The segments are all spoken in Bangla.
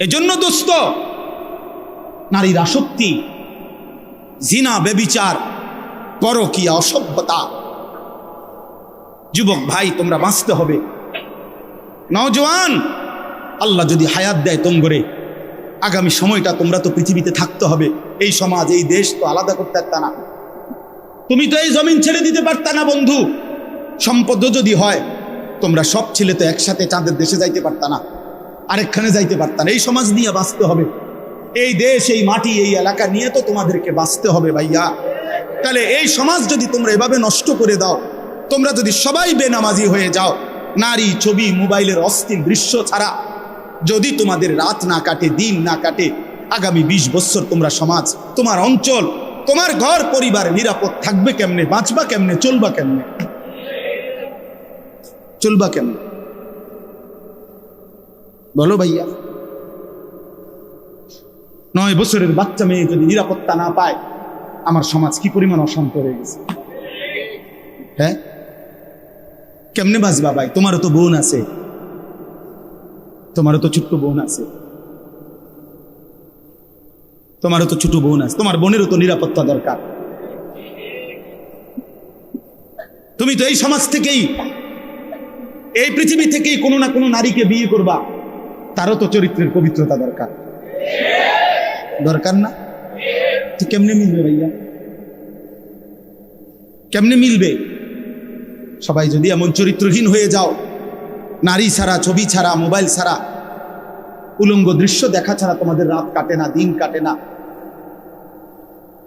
এজন্য দোস্ত, নারীর আসক্তি, জিনা, বেবিচার, পরকিয়া, অসভ্যতা। যুবক ভাই, তোমরা বাঁচতে হবে। নওজোয়ান আল্লাহ যদি হায়াত দেয় তোমরে আগামী সময়টা তোমরা তো পৃথিবীতে থাকতে হবে। এই সমাজ, এই দেশ তো আলাদা করতে পারত না। তুমি তো এই জমিন ছেড়ে দিতে পারতা না, বন্ধু। সম্পদ যদি হয়, তোমরা সব ছেলে তো একসাথে চাঁদের দেশে যাইতে পারতা না। আরেকখানে যাইতে পারতাম। এই সমাজ নিয়ে বাঁচতে হবে। এই দেশ, এই মাটি, এই এলাকা নিয়ে তো তোমাদেরকে বাঁচতে হবে ভাইয়া। তাহলে এই সমাজ যদি তোমরা এভাবে নষ্ট করে দাও, তোমরা যদি সবাই বেনামাজি হয়ে যাও, নারী, ছবি, মোবাইলের অস্থির দৃশ্য ছাড়া, যদি তোমাদের রাত না কাটে, দিন না কাটে, আগামী ২০ বছর তোমরা সমাজ, তোমার অঞ্চল, তোমার ঘর, পরিবার নিরাপদ থাকবে কেমনে, বাঁচবা কেমনে, চলবা কেমনে? চলবা কেমনে? বলো ভাইয়া। নয় বছরের বাচ্চা মেয়ে যদি নিরাপত্তা না পায়, আমার সমাজ কি পরিমাণ অশান্ত হয়ে গেছে? হ্যাঁ? কেমনে বাঁচবা ভাই? তোমারও তো বোন আছে। তোমারও তো ছোট্ট বোন আছে। তোমারও তো ছোট বোন আছে। তোমার বোনেরও তো নিরাপত্তা দরকার। তুমি তো এই সমাজ থেকেই, এই পৃথিবী থেকেই কোনো না কোনো নারীকে বিয়ে করবা। তারও তো চরিত্রের পবিত্রতা দরকার। দরকার না? তো কেমনে মিলবে ভাইয়া? কেমনে মিলবে? সবাই যদি এমন চরিত্রহীন হয়ে যাও, নারী ছাড়া, ছবি ছাড়া, মোবাইল ছাড়া, উলঙ্গ দৃশ্য দেখা ছাড়া তোমাদের রাত কাটে না, দিন কাটে না।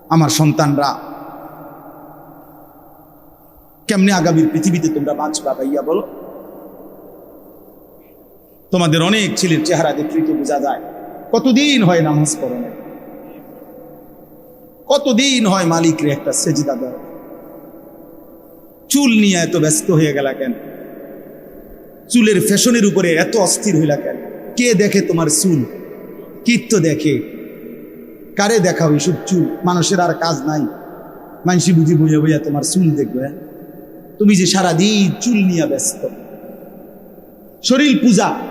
আমার সন্তানরা, কেমনে আগামীর পৃথিবীতে তোমরা বাঁচবা ভাইয়া বলো? তোমাদের অনেক ছেলের চেহারা দেখলেই তো বোঝা যায়। কতদিন হয় নামাজ পড়নে? কতদিন হয় মালিকরে একটা সেজিদা দেয় চুল নিয়ে এত ব্যস্ত হয়ে গেলা কেন? চুলের ফ্যাশনের উপরে এত অস্থির হইলা কেন? কে দেখে তোমার চুল? কীর্ত দেখে? কারে দেখাও এসব চুল? মানুষের আর কাজ নাই। মানসি বুঝি বইয়া বইয়া তোমার চুল দেখবে হ্যাঁ? তুমি যে সারাদিন চুল নিয়ে ব্যস্ত। শরীর পূজা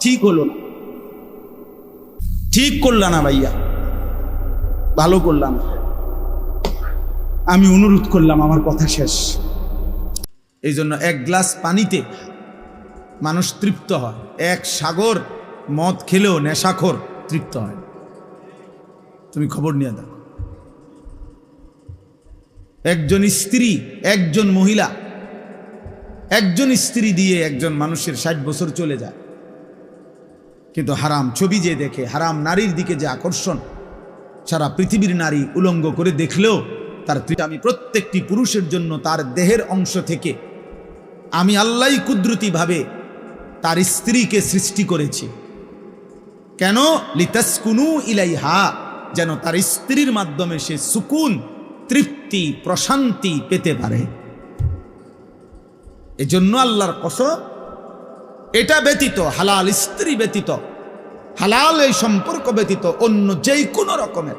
ঠিক হলো না। ঠিক করলা না ভাইয়া। ভালো করলাম। আমি অনুরোধ করলাম, আমার কথা শেষ। এই জন্য এক গ্লাস পানিতে মানুষ তৃপ্ত হয়। এক সাগর মদ খেলেও নেশাখোর তৃপ্ত হয়। তুমি খবর নিয়ে দাও। একজন স্ত্রী, একজন মহিলা, একজন স্ত্রী দিয়ে একজন মানুষের ষাট বছর চলে যায়। কিন্তু হারাম ছবি যে দেখে, হারাম নারীর দিকে যে আকর্ষণ, সারা পৃথিবীর নারী উলঙ্গ করে দেখলেও তার আমি প্রত্যেকটি পুরুষের জন্য তার দেহের অংশ থেকে, আমি আল্লাহ কুদরতিভাবে তার স্ত্রীকে সৃষ্টি করেছি। কেন? লিতাসকুনু ইলাইহা, যেন তার স্ত্রীর মাধ্যমে সে সুকুন, তৃপ্তি, প্রশান্তি পেতে পারে। এজন্য আল্লাহর কসম এটা ব্যতীত, হালাল স্ত্রী ব্যতীত, হালাল এই সম্পর্ক ব্যতীত অন্য যেই কোনো রকমের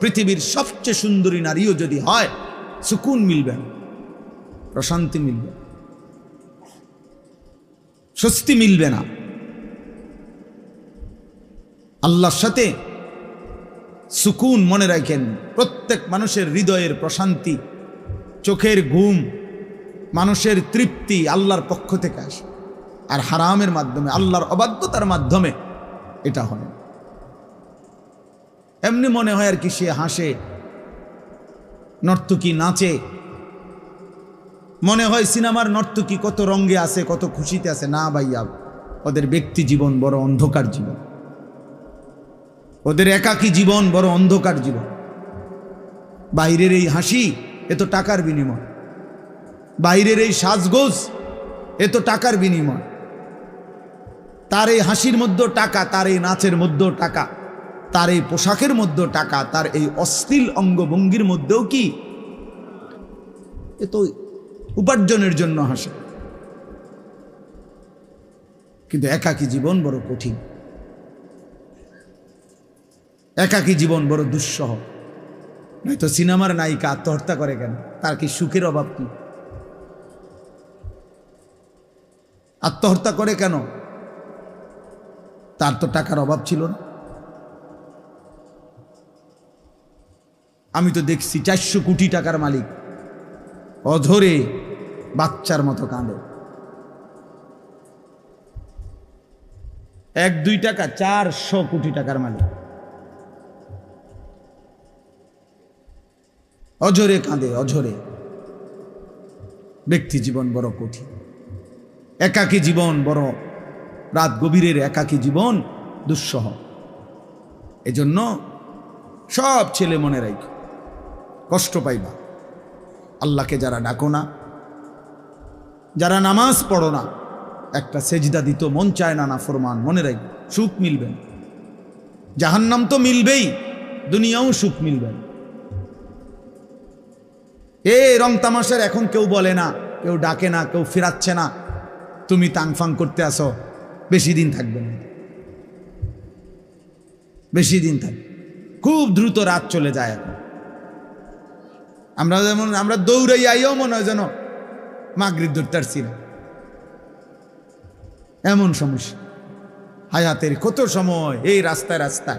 পৃথিবীর সবচেয়ে সুন্দরী নারীও যদি হয়, সুকুন মিলবে প্রশান্তি মিলবে স্বস্তি মিলবে না। আল্লাহর সাথে সুকুন মনে রাখেন, প্রত্যেক মানুষের হৃদয়ের প্রশান্তি, চোখের ঘুম, মানুষের তৃপ্তি আল্লাহর পক্ষ থেকে আসে। আর হারামের মাধ্যমে, আল্লাহর অবাধ্যতার মাধ্যমে এটা হয়। এমনি মনে হয় আর কি সে হাসে, নর্তকী নাচে। মনে হয় সিনেমার নর্তকী কত রঙ্গে আছে, কত খুশিতে আছে। না ভাইয়া, ওদের ব্যক্তি জীবন বড় অন্ধকার জীবন। ওদের একাকী জীবন বড় অন্ধকার জীবন। বাইরের এই হাসি, এ তো টাকার বিনিময়। বাইরের এই সাজগোজ, এ তো টাকার বিনিময়। তার এই হাসির মধ্যেও টাকা, তার এই নাচের মধ্যেও টাকা, তার এই পোশাকের মধ্যেও টাকা, তার এই অশ্লীল অঙ্গভঙ্গির মধ্যেও কি? এ তো উপার্জনের জন্য হাসে। কিন্তু একাকী জীবন বড় কঠিন। একাকী জীবন বড় দুঃসহ। নয়তো সিনেমার নায়িকা আত্মহত্যা করে কেন? তার কি সুখের অভাব কি? আত্মহত্যা করে কেন? তার তো টাকার অভাব ছিল না। আমি তো দেখছি চারশো কোটি টাকার মালিক। অধরে বাচ্চার মতো কাঁদে। এক, দুই টাকা, চারশো কোটি টাকার মালিক। অঝরে কাঁদে, অঝরে। ব্যক্তি জীবন বড় কঠিন। একাকী জীবন বড় রাত গভীরের একাকী জীবন দুঃসহ। এজন্য সব ছেলে মনে রাখ, কষ্ট পাইবা। আল্লাহকে যারা ডাকো না, যারা নামাজ পড়ো না, একটা সেজদা দিত, মন চায় না না ফরমান, মনে রাখ, সুখ মিলবেন জাহান্নাম তো মিলবেই, দুনিয়াও সুখ মিলবেন এ রং তামাশার এখন কেউ বলে না, কেউ ডাকে না, কেউ ফেরাচ্ছে না। তুমি তাংফাং করতে আসো বেশি দিন থাকবে না। বেশি দিন থাকবে খুব দ্রুত রাত চলে যায় এখন। আমরা যেমন, আমরা দৌড়াই আইও মনে হয় যেন মাগরিব ধরতে না। এমন সমস্যা। হায়াতের কত সময় এই রাস্তায় রাস্তায়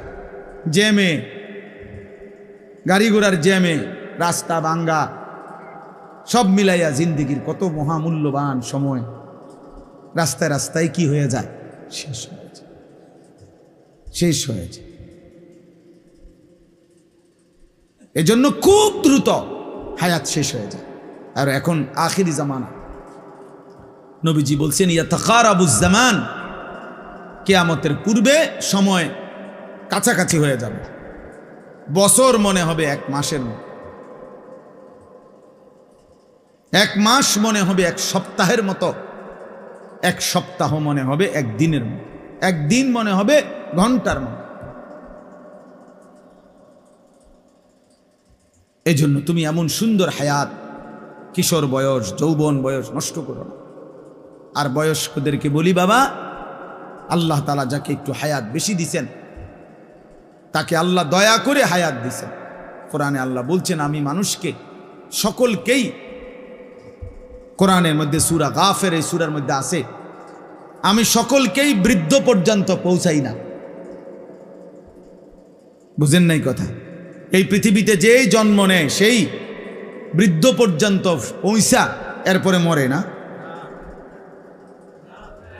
জ্যামে, গাড়ি ঘোড়ার জ্যামে, রাস্তা ভাঙ্গা। সব মিলাইয়া জিন্দিগির কত মহামূল্যবান সময়। রাস্তায় রাস্তায় কি হয়ে যায়? শেষ হয়েছে। শেষ হয়ে যায় এজন্য খুব দ্রুত হায়াত শেষ হয়ে যায়। আর এখন আখিরি জামানা। নবীজি বলছেন ইয়া থাকার আবুজ্জামান কেয়ামতের পূর্বে সময় কাছাকাছি হয়ে যাবে। বছর মনে হবে এক মাসের মতো। এক মাস মনে হবে এক সপ্তাহের মতো। এক সপ্তাহ মনে হবে, এক দিনের মতো। একদিন মনে হবে, ঘণ্টার মতো। এজন্য তুমি এমন সুন্দর হায়াত, কিশোর বয়স, যৌবন বয়স নষ্ট করো আর বয়স্কদেরকে বলি, বাবা, আল্লাহ তালা যাকে একটু হায়াত বেশি দিছেন, তাকে আল্লাহ দয়া করে হায়াত দিছেন। কোরআনে আল্লাহ বলছেন, আমি মানুষকে সকলকেই কোরআনের মধ্যে সুরা গাফের এই সুরার মধ্যে আছে। আমি সকলকেই বৃদ্ধ পর্যন্ত পৌঁছাই না। বুঝেন নাই কথা? এই পৃথিবীতে যেই জন্ম নেয় সেই বৃদ্ধ পর্যন্ত পৌঁছা এরপরে মরে না?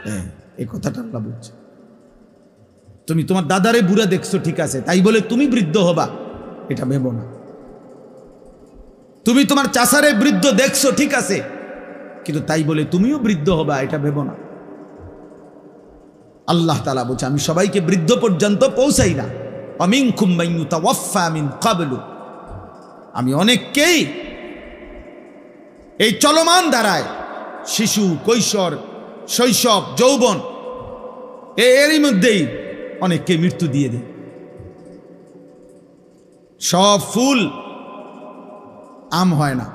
হ্যাঁ, এই কথাটা আল্লাহ বলছে। তুমি তোমার দাদারে বুড়া দেখছ ঠিক আছে। তাই বলে তুমি বৃদ্ধ হবা এটা ভেবো না। তুমি তোমার চাষারে বৃদ্ধ দেখছ ঠিক আছে। কিন্তু তাই বলে তুমিও বৃদ্ধ হবা, এটা ভেবো না। আল্লাহ তালা বলছে, আমি সবাইকে বৃদ্ধ পর্যন্ত পৌঁছাই না। অমিন খুম্বাইন কাবলু আমি অনেককেই এই চলমান দ্বারায় শিশু, কৈশোর, শৈশব, যৌবন এরই মধ্যেই অনেককে মৃত্যু দিয়ে দেয় সব ফুল আম হয় না।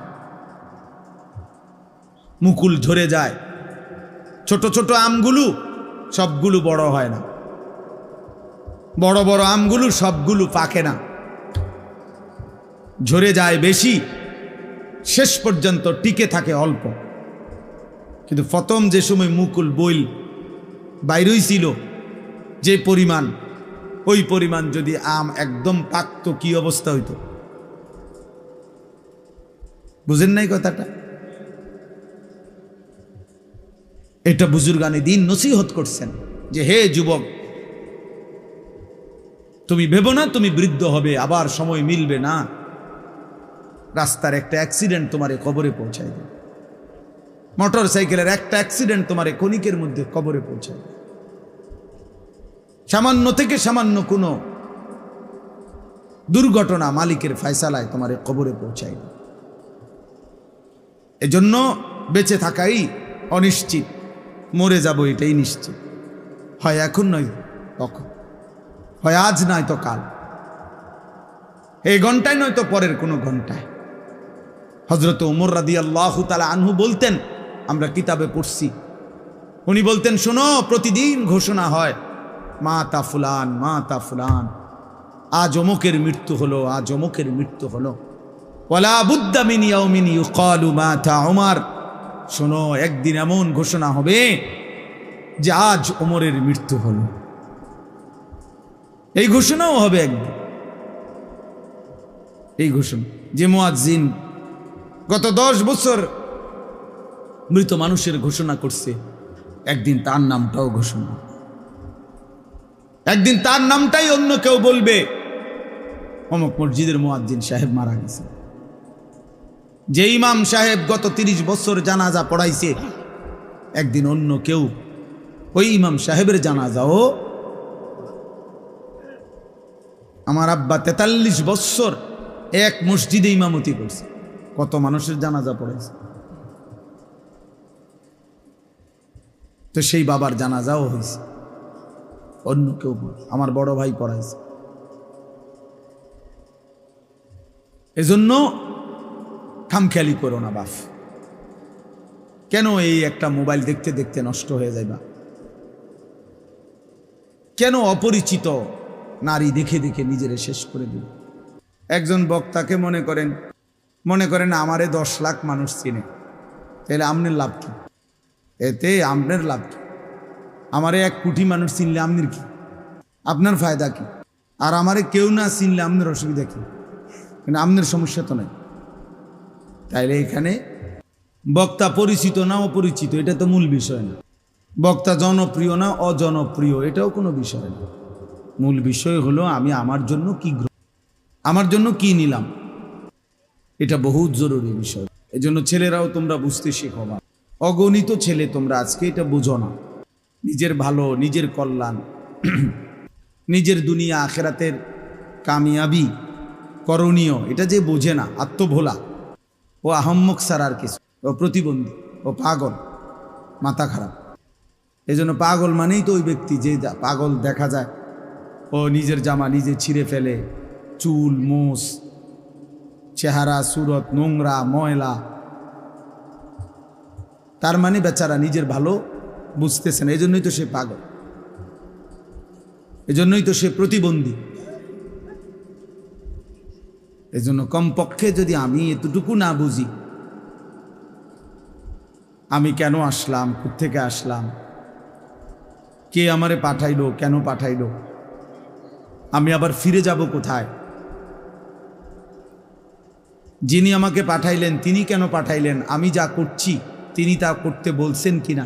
মুকুল ঝরে যায়। ছোট ছোট আমগুলো সবগুলো বড় হয় না। বড় বড় আমগুলো সবগুলো পাকে না। ঝরে যায় বেশি, শেষ পর্যন্ত টিকে থাকে অল্প। কিন্তু প্রথম যে সময় মুকুল বইল বাইরই ছিল যে পরিমাণ, ওই পরিমাণ যদি আম একদম পাকতো, কি অবস্থা হইতো? বুঝেন নাই কথাটা? এটা বুজুর্গানি দিন নসিহত করছেন যে, হে যুবক, তুমি ভেবো না তুমি বৃদ্ধ হবে, আবার সময় মিলবে না। রাস্তার একটা অ্যাক্সিডেন্ট তোমারে কবরে পৌঁছায় দেবে। মোটর সাইকেলের একটা অ্যাক্সিডেন্ট তোমারে কণিকের মধ্যে কবরে পৌঁছায় সামান্য থেকে সামান্য কোনো দুর্ঘটনা মালিকের ফয়সালায় তোমার কবরে পৌঁছায়। এজন্য বেঁচে থাকাই অনিশ্চিত। মরে যাব এটাই নিশ্চিত। হয় এখন নয়, তখন। হয় আজ নয় তো কাল। এই ঘন্টায় নয় তো পরের কোনো ঘন্টায়। হজরত উমর রাদি আল্লাহ তালা আনহু বলতেন, আমরা কিতাবে পড়ছি, উনি বলতেন, শোনো, প্রতিদিন ঘোষণা হয় মা তা ফুলান মা তা ফুলান, আজ অমুকের মৃত্যু হলো, আজ অমুকের মৃত্যু হলো। ওলা বুদ্দামিনী অমিনী কালু মা তা ওমার শোনো, একদিন এমন ঘোষণা হবে যে আজ ওমরের মৃত্যু হলো। এই ঘোষণাও হবে একদিন। এই ঘোষণা যে মুয়াজ্জিন গত দশ বছর মৃত মানুষের ঘোষণা করছে, একদিন তার নামটাও ঘোষণা। একদিন তার নামটাই অন্য কেউ বলবে। অমক মসজিদের মুয়াজ্জিন সাহেব মারা গেছে। যে ইমাম সাহেব গত তিরিশ বছর জানাজা পড়াইছে, একদিন অন্য কেউ ওই ইমাম সাহেবের জানাজাও। আমার আব্বা তেতাল্লিশ বছর এক মসজিদে ইমামতি করছে, কত মানুষের জানাজা পড়েছে তো সেই বাবার জানাজাও হয়েছে অন্য কেউ আমার বড় ভাই পড়াইছে। এজন্য খামখেয়ালি করো না বাপ কেন এই একটা মোবাইল দেখতে দেখতে নষ্ট হয়ে যাইবা কেন অপরিচিত নারী দেখে দেখে নিজেরে শেষ করে দিল? একজন বক্তাকে মনে করেন মনে করেন আমারে দশ লাখ মানুষ চিনে। তাহলে আমনের লাভ কি? এতে আমনের লাভ কি? আমারে এক কোটি মানুষ চিনলে আমনের কি? আপনার ফায়দা কি? আর আমারে কেউ না চিনলে আমনের অসুবিধা কি? কিন্তু আমনের সমস্যা তো নাই। তাইলে এখানে বক্তা পরিচিত না অপরিচিত, এটা তো মূল বিষয় না। বক্তা জনপ্রিয় না অজনপ্রিয়, এটাও কোনো বিষয় না। মূল বিষয় হলো আমি আমার জন্য কি আমার জন্য কি নিলাম। এটা বহুত জরুরি বিষয়। এজন্য ছেলেরাও তোমরা বুঝতে শেখো না অগণিত ছেলে তোমরা আজকে এটা বুঝো না। নিজের ভালো, নিজের কল্যাণ, নিজের দুনিয়া আখেরাতের কামিয়াবি, করণীয়, এটা যে বোঝে না, আত্মভোলা। ও আহম্মক সার আর কিছু। ও প্রতিবন্ধী, ও পাগল, মাথা খারাপ। এজন্য পাগল মানেই তো ওই ব্যক্তি যে পাগল দেখা যায়। ও নিজের জামা নিজে ছিঁড়ে ফেলে, চুল, মোষ, চেহারা, সুরত, নোংরা, ময়লা। তার মানে বেচারা নিজের ভালো বুঝতেছে না এই জন্যই তো সে পাগল। এজন্যই তো সে প্রতিবন্ধী। এজন্য কমপক্ষে যদি আমি এতটুকু না বুঝি, আমি কেন আসলাম থেকে আসলাম? কে আমারে পাঠাইলো, কেন পাঠাইলো? আমি আবার ফিরে যাব কোথায়? যিনি আমাকে পাঠাইলেন, তিনি কেন পাঠাইলেন? আমি যা করছি, তিনি তা করতে বলছেন কিনা?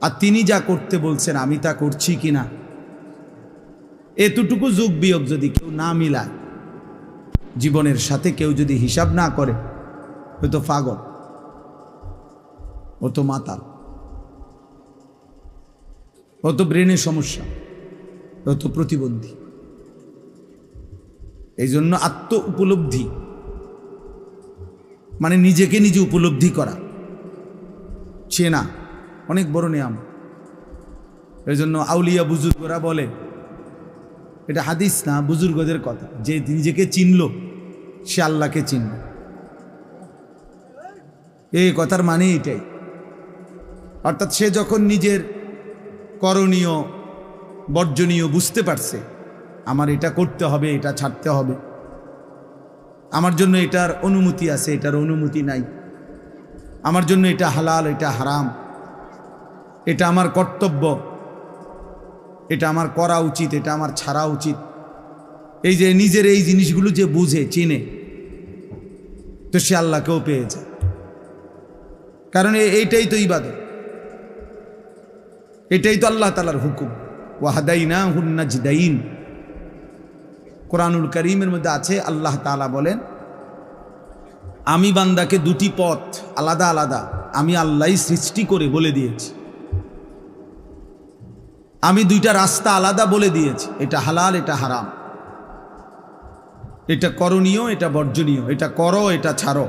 আর তিনি যা করতে বলছেন, আমি তা করছি কিনা? এতটুকু যোগ বিয়োগ যদি কেউ না মিলায় জীবনের সাথে কেউ যদি হিসাব না করে হয়তো পাগল, ও তো মাতাল, ও তো ব্রেনের সমস্যা, ও তো প্রতিবন্ধী। এই জন্য আত্ম উপলব্ধি মানে নিজেকে নিজে উপলব্ধি করা, চেনা, অনেক বড় নিয়ম এই জন্য আউলিয়া বুজুর্গরা বলে এটা হাদিস না, বুজুর্গদের কথা। যে নিজেকে চিনল, সে আল্লাহকে চিনল। এই কথার মানে এটাই। অর্থাৎ সে যখন নিজের করণীয়, বর্জনীয় বুঝতে পারছে, আমার এটা করতে হবে, এটা ছাড়তে হবে। আমার জন্য এটার অনুমতি আছে, এটার অনুমতি নাই। আমার জন্য এটা হালাল, এটা হারাম। এটা আমার কর্তব্য। এটা আমার করা উচিত, এটা আমার ছাড়া উচিত। এই যে নিজের এই জিনিসগুলো যে বুঝে, চিনে, তো সে আল্লাহকেও পেয়ে যায়। কারণ এইটাই তো ইবাদত। এটাই তো আল্লাহ তালার হুকুম। ওয়াহাদাইনা হুন্নাজদাইন কোরআনুল করিমের মধ্যে আছে, আল্লাহ তালা বলেন, আমি বান্দাকে দুটি পথ আলাদা আলাদা, আমি আল্লাহ সৃষ্টি করে বলে দিয়েছি। আমি দুইটা রাস্তা আলাদা বলে দিয়েছি। এটা হালাল, এটা হারাম। এটা করণীয়, এটা বর্জনীয়। এটা করো, এটা ছাড়ো।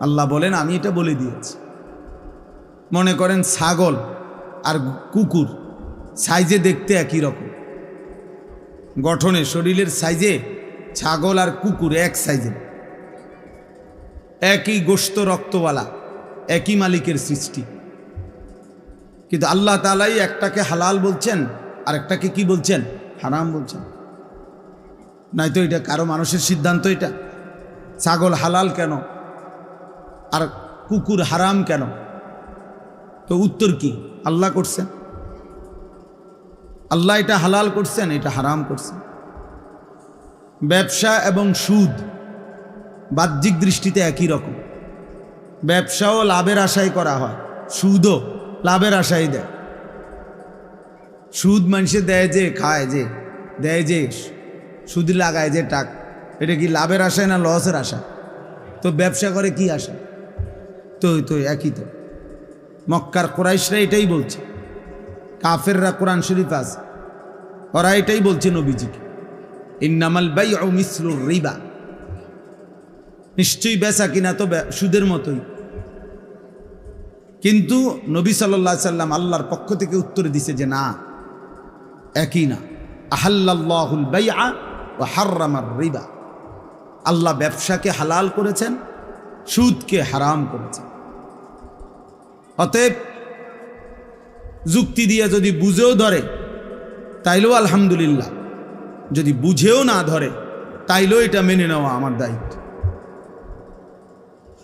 আল্লাহ বলেন, আমি এটা বলে দিয়েছি। মনে করেন ছাগল আর কুকুর, সাইজে দেখতে একই রকম। গঠনে, শরীরের সাইজে ছাগল আর কুকুর এক সাইজে। একই গোস্ত রক্তওয়ালা, একই মালিকের সৃষ্টি। কিন্তু আল্লাহ তালাই একটাকে হালাল বলছেন আর একটাকে কি বলছেন? হারাম বলছেন। নাই তো এটা কারও মানুষের সিদ্ধান্ত এটা। ছাগল হালাল কেন? আর কুকুর হারাম কেন? তো উত্তর কি? আল্লাহ করছেন। আল্লাহ এটা হালাল করছেন, এটা হারাম করছেন। ব্যবসা এবং সুদ বাহ্যিক দৃষ্টিতে একই রকম। ব্যবসাও লাভের আশায় করা হয়, সুদও। লাভের আশাই দেয়। সুদ মানুষে দেয় যে, খায় যে, দেয় যে, সুদ লাগায় যে টাক। এটা কি লাভের আশায় না লসের আশা? তো ব্যবসা করে কি আশা? তো তো একই তো। মক্কার কোরাইশরা এটাই বলছে। কাফেররা কোরআন শরীফ আছে। ওরা এটাই বলছে নবীজিকে। ইন্নামাল বাই মিসলুর রিবা। নিশ্চয়ই বেচা কিনা তো সুদের মতোই। কিন্তু নবী সাল্লাহ সাল্লাম আল্লাহর পক্ষ থেকে উত্তর দিছে যে না, একই না। আহাল্লাহুল বাইআ ও হার্রামার রিবা। আল্লাহ ব্যবসাকে হালাল করেছেন, সুদকে হারাম করেছেন। অতএব যুক্তি দিয়ে যদি বুঝেও ধরে, তাইলেও আলহামদুলিল্লাহ। যদি বুঝেও না ধরে, তাইলেও এটা মেনে নেওয়া আমার দায়িত্ব।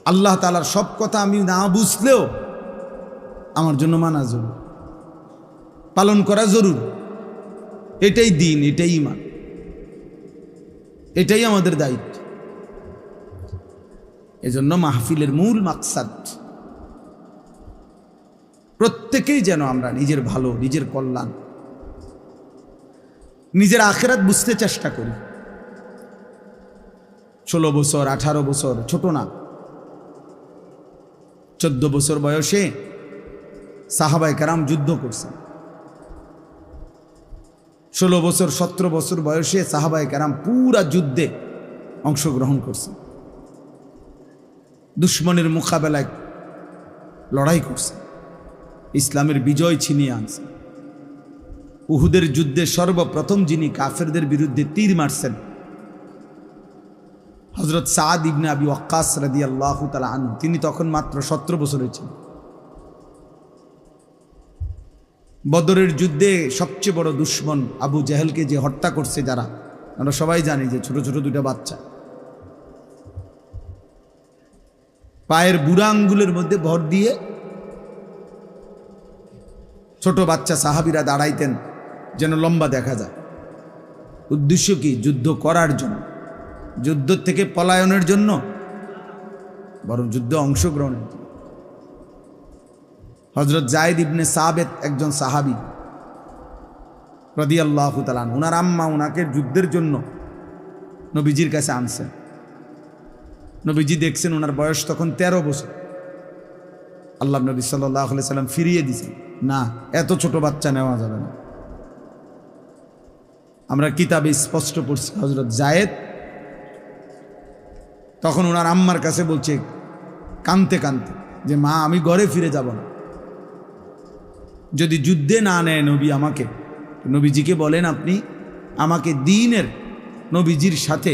আল্লাহ তালার সব কথা আমি না বুঝলেও আমার জন্য মানা জরুর। পালন করা জরুর। এটাই দিন, এটাই ইমান। এটাই আমাদের দায়িত্ব। এজন্য মাহফিলের মূল মাকসাদ, প্রত্যেকেই যেন আমরা নিজের ভালো, নিজের কল্যাণ, নিজের আখেরাত বুঝতে চেষ্টা করি। ষোলো বছর, আঠারো বছর, ছোট না। চোদ্দ বছর বয়সে সাহাবাই কারাম যুদ্ধ করছেন। ষোলো বছর, সতেরো বছর বয়সে সাহাবাই কারাম পুরা যুদ্ধে অংশগ্রহণ করছেন। দুশ্মনের মোকাবেলায় লড়াই করছেন। ইসলামের বিজয় ছিনিয়ে আনছে উহুদের যুদ্ধে সর্বপ্রথম যিনি কাফেরদের বিরুদ্ধে তীর মারছেন হজরত সাদ ইবনে আবি ওয়াক্কাস রাদি আল্লাহ তালা আনু তিনি তখন মাত্র সতেরো বছরের ছিলেন। বদরের যুদ্ধে সবচেয়ে বড় দুশ্মন আবু জাহেলকে যে হত্যা করছে যারা, আমরা সবাই জানি যে ছোট ছোট দুটা বাচ্চা। পায়ের বুড়া আঙ্গুলের মধ্যে ভর দিয়ে ছোট বাচ্চা সাহাবিরা দাঁড়াইতেন যেন লম্বা দেখা যায়। উদ্দেশ্য কি? যুদ্ধ করার জন্য। যুদ্ধ থেকে পলায়নের জন্য। বরং যুদ্ধ অংশগ্রহণের জন্য। হজরত জায়দ ইবনে সাবেদ একজন সাহাবি রদি আল্লাহ তালান ওনার আম্মা ওনাকে যুদ্ধের জন্য নবীজির কাছে আনছেন। নবীজি দেখছেন ওনার বয়স তখন ১৩ বছর। আল্লাহ নবী সাল্লাহ সাল্লাম ফিরিয়ে দিছেন না, এত ছোট বাচ্চা নেওয়া যাবে না। আমরা কিতাবে স্পষ্ট পড়ছি হজরত জায়েদ। তখন ওনার আম্মার কাছে বলছে, কানতে কানতে, যে মা, আমি ঘরে ফিরে যাব না। যদি যুদ্ধে না নেয় নবী আমাকে, নবীজিকে বলেন আপনি আমাকে দিনের নবীজির সাথে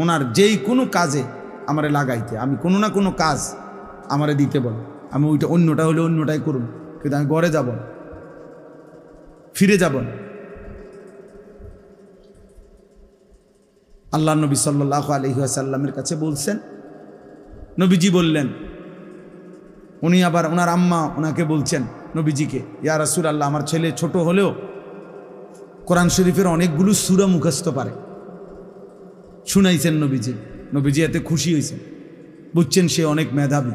ওনার যেই কোনো কাজে আমারে লাগাইতে, আমি কোনো না কোনো কাজ আমারে দিতে বল। আমি ওইটা অন্যটা হলে অন্যটাই করুন, কিন্তু আমি ঘরে যাব ফিরে যাব আল্লাহ নবী সাল্লাহ আলহিহাসাল্লামের কাছে বলছেন, নবীজি বললেন, উনি আবার ওনার আম্মা ওনাকে বলছেন নবীজিকে, ইয়া রাসুল আল্লাহ আমার ছেলে ছোট হলেও কোরআন শরীফের অনেকগুলো সুরা মুখস্থ পারে। শুনাইছেন নবীজি। নবীজি এতে খুশি হয়েছেন বুঝছেন সে অনেক মেধাবী।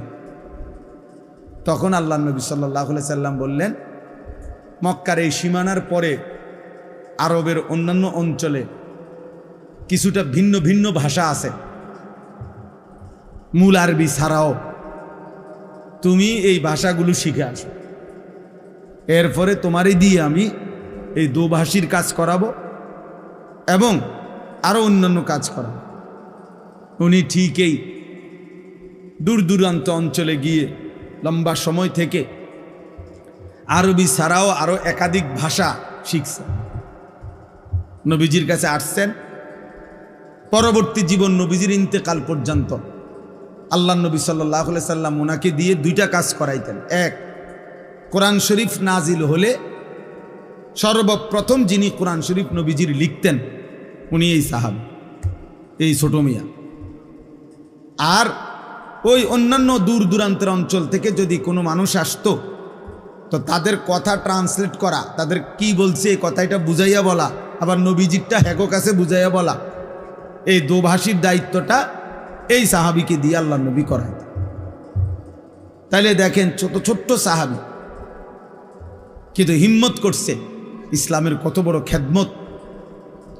তখন আল্লাহ নবী সাল্লাহ সাল্লাম বললেন, মক্কার এই সীমানার পরে আরবের অন্যান্য অঞ্চলে কিছুটা ভিন্ন ভিন্ন ভাষা আছে। মূল আরবি ছাড়াও তুমি এই ভাষাগুলো শিখে আসো। এরপরে তোমারই দিয়ে আমি এই দোভাষীর কাজ করাবো এবং আরও অন্যান্য কাজ করাবো। উনি ঠিকই দূর দূরান্ত অঞ্চলে গিয়ে লম্বা সময় থেকে আরবি ছাড়াও আরও একাধিক ভাষা শিখছেন। নবীজির কাছে আসছেন। পরবর্তী জীবন নবীজির ইন্তেকাল পর্যন্ত আল্লাহ নবী সাল্লাহ সাল্লাম ওনাকে দিয়ে দুইটা কাজ করাইতেন। এক কোরআন শরীফ নাজিল হলে সর্বপ্রথম যিনি কোরআন শরীফ নবীজির লিখতেন, উনি এই সাহাব, এই ছোট মিয়া। আর ওই অন্যান্য দূর দূরান্তের অঞ্চল থেকে যদি কোনো মানুষ আসতো, তো তাদের কথা ট্রান্সলেট করা, তাদের কি বলছে এই কথাটা বুঝাইয়া বলা, আবার নবীজিরটা হ্যাকো কাছে বুঝাইয়া বলা, এই দোভাষীর দায়িত্বটা এই সাহাবিকে দিয়ে আল্লাহ নবী করায় তাইলে দেখেন ছোট, ছোট্ট সাহাবি কিন্তু হিম্মত করছে। ইসলামের কত বড় খেদমত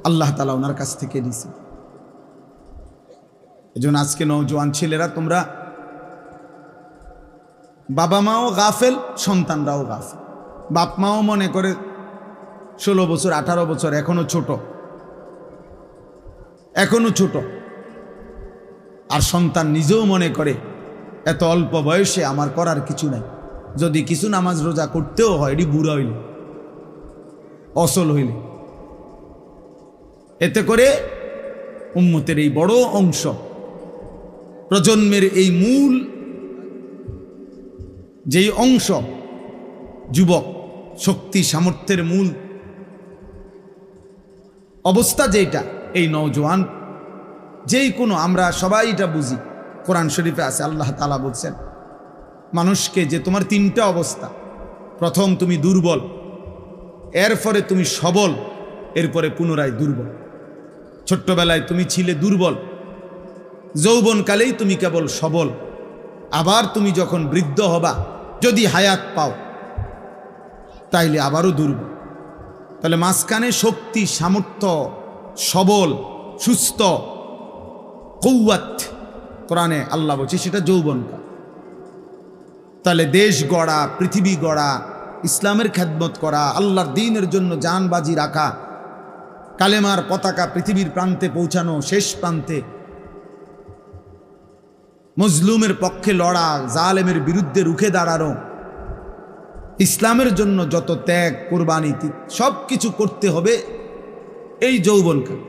আল্লাহ তালা ওনার কাছ থেকে নিছে এই জন্য আজকে নৌজওয়ান ছেলেরা, তোমরা বাবা মাও গাফেল, সন্তানরাও গাফেল। বাপ মাও মনে করে ষোলো বছর, আঠারো বছর, এখনও ছোট। এখনও ছোট। আর সন্তান নিজেও মনে করে, এত অল্প বয়সে আমার করার কিছু নাই। যদি কিছু নামাজ রোজা করতেও হয়, এটি বুড়া হইলে, অসল হইলে। এতে করে উম্মতের এই বড় অংশ, প্রজন্মের এই মূল যেই অংশ, যুবক শক্তি সামর্থ্যের মূল অবস্থা যেটা এই নওজোয়ান, যেই কোনো, আমরা সবাই এটা বুঝি। কোরআন শরীফে আছে, আল্লাহ তালা বলছেন মানুষকে যে তোমার তিনটা অবস্থা। প্রথম তুমি দুর্বল, এরপরে তুমি সবল, এরপরে পুনরায় দুর্বল। ছোট্টবেলায় তুমি ছিলে দুর্বল, যৌবনকালেই তুমি কেবল সবল। আবার তুমি যখন বৃদ্ধ হবা, যদি হায়াত পাও, তাইলে আবারও দুর্বল। তাহলে মাঝখানে শক্তি, সামর্থ্য, সবল, সুস্থ কৌয়াত কোরআনে আল্লাহ বলছে সেটা যৌবনকাল। তাহলে দেশ গড়া, পৃথিবী গড়া, ইসলামের খেদমত করা, আল্লাহর দিনের জন্য জানবাজি রাখা, কালেমার পতাকা পৃথিবীর প্রান্তে পৌঁছানো শেষ প্রান্তে, মজলুমের পক্ষে লড়া, জালেমের বিরুদ্ধে রুখে দাঁড়ানো, ইসলামের জন্য যত ত্যাগ, কোরবানি সব কিছু করতে হবে এই যৌবনকাল।